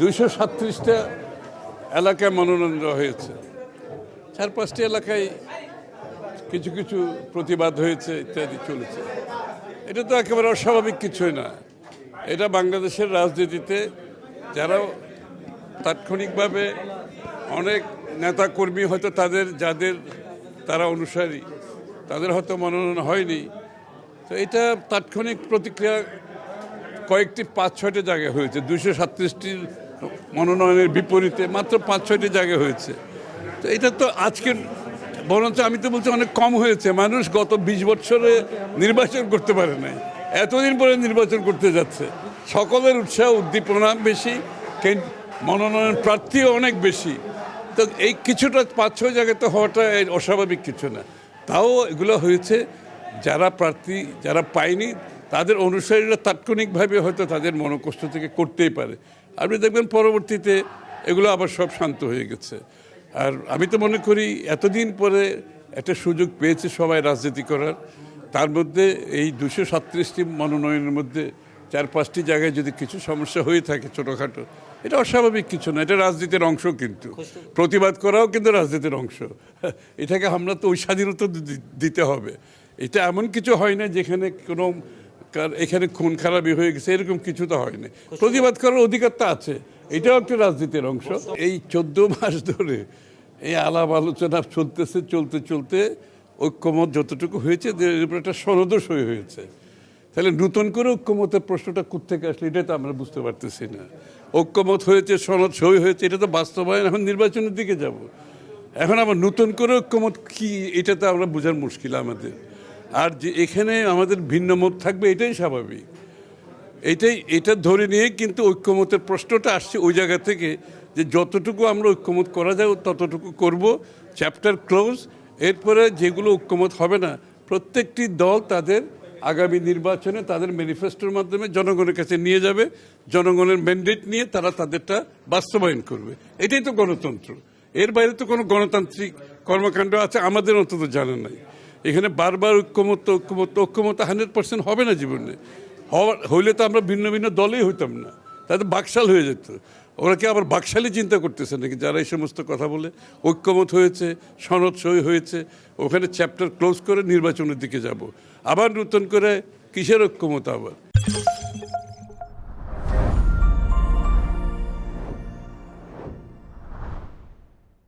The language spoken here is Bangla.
দুইশো সাতত্রিশটা এলাকায় মনোনয়ন দেওয়া হয়েছে। চার পাঁচটি এলাকায় কিছু কিছু প্রতিবাদ হয়েছে, ইত্যাদি চলেছে। এটা তো একেবারে অস্বাভাবিক কিছুই না। এটা বাংলাদেশের রাজনীতিতে যারা তাৎক্ষণিকভাবে অনেক নেতাকর্মী হয়তো তাদের, যাদের তারা অনুসারী, তাদের হয়তো মনোনয়ন হয়নি। তো এটা তাৎক্ষণিক প্রতিক্রিয়া কয়েকটি পাঁচ ছয়টি জায়গায় হয়েছে। দুশো সাতত্রিশটির মনোনয়নের বিপরীতে মাত্র পাঁচ, ছয়টি জায়গায় হয়েছে। তো এটা তো আজকের বরঞ্চ আমি তো বলছি অনেক কম হয়েছে। মানুষ গত বিশ বছরে নির্বাচন করতে পারে নাই। এতদিন পরে নির্বাচন করতে যাচ্ছে। সকলের উৎসাহ উদ্দীপনা বেশি মনোনয়ন প্রার্থীও অনেক বেশি। তো এই কিছুটা পাঁচ, ছয় জায়গায় তো হওয়াটা অস্বাভাবিক কিছু না। তাও এগুলো হয়েছে। যারা প্রার্থী, যারা পায়নি তাদের অনুসারীরা তাৎক্ষণিকভাবে হয়তো তাদের মনোকষ্ট থেকে করতেই পারে। আপনি দেখবেন পরবর্তীতে এগুলো আবার সব শান্ত হয়ে গেছে। আর আমি তো মনে করি এতদিন পরে একটা সুযোগ পেয়েছে সবাই রাজনীতি করার। তার মধ্যে এই দুশো সাতত্রিশটি মনোনয়নের মধ্যে চার পাঁচটি জায়গায় যদি কিছু সমস্যা হয়ে থাকে ছোটোখাটো, এটা অস্বাভাবিক কিছু না, এটা রাজনীতির অংশ কিন্তু। প্রতিবাদ করাও কিন্তু রাজনীতির অংশ। এটাকে আমরা তো ওই স্বাধীনতা দিতে হবে। এটা এমন কিছু হয় না যেখানে কোনো কার- এখানে খুন খারাপই হয়ে গেছে, এরকম কিছু তো হয় না প্রতিবাদ করার অধিকার তো আছে। এটাও একটা রাজনীতির অংশ। এই চোদ্দ মাস ধরে এই আলাপ আলোচনা চলতেছে, চলতে চলতে ঐক্যমত যতটুকু হয়েছে এর উপর একটা সনদও সই হয়েছে। তাহলে নতুন করে ঐক্যমতের প্রশ্নটা কোথেকে আসলে, এটা তো আমরা বুঝতে পারতেছি না। ঐক্যমত হয়েছে, সনদ সই হয়েছে, এটা তো বাস্তবায়ন, এখন নির্বাচনের দিকে যাব। এখন আবার নতুন করে ঐক্যমত কি, এটা তো আমরা বোঝার মুশকিল আমাদের। আর যে এখানে আমাদের ভিন্ন মত থাকবে, এটাই স্বাভাবিক। এটাই, এটা ধরে নিয়ে কিন্তু ঐক্যমতের প্রশ্নটা আসছে ওই জায়গা থেকে যে যতটুকু আমরা ঐক্যমত করা যায়, ততটুকু করব। চ্যাপ্টার ক্লোজ এরপরে যেগুলো ঐক্যমত হবে না, প্রত্যেকটি দল তাদের আগামী নির্বাচনে তাদের ম্যানিফেস্টোর মাধ্যমে জনগণের কাছে নিয়ে যাবে। জনগণের ম্যান্ডেট নিয়ে তারা তাদেরটা বাস্তবায়ন করবে। এটাই তো গণতন্ত্র। এর বাইরে তো কোনো গণতান্ত্রিক কর্মকাণ্ড আছে, আমাদের অন্তত জানা নাই। এখানে বারবার ঐক্যমত ঐক্যমত ঐক্যমত হান্ড্রেড পার্সেন্ট হবে না জীবনে। হওয়ার হইলে তো আমরা ভিন্ন ভিন্ন দলেই হইতাম না। তাতে বাকশাল হয়ে যেত। ওরা কি আবার বাকশালী চিন্তা করতেছে নাকি? যারা এই সমস্ত কথা বলে, ঐক্যমত হয়েছে, সনদ সই হয়েছে, ওখানে চ্যাপ্টার ক্লোজ করে নির্বাচনের দিকে যাব। আবার নতুন করে কিসের ঐক্যমত আবার?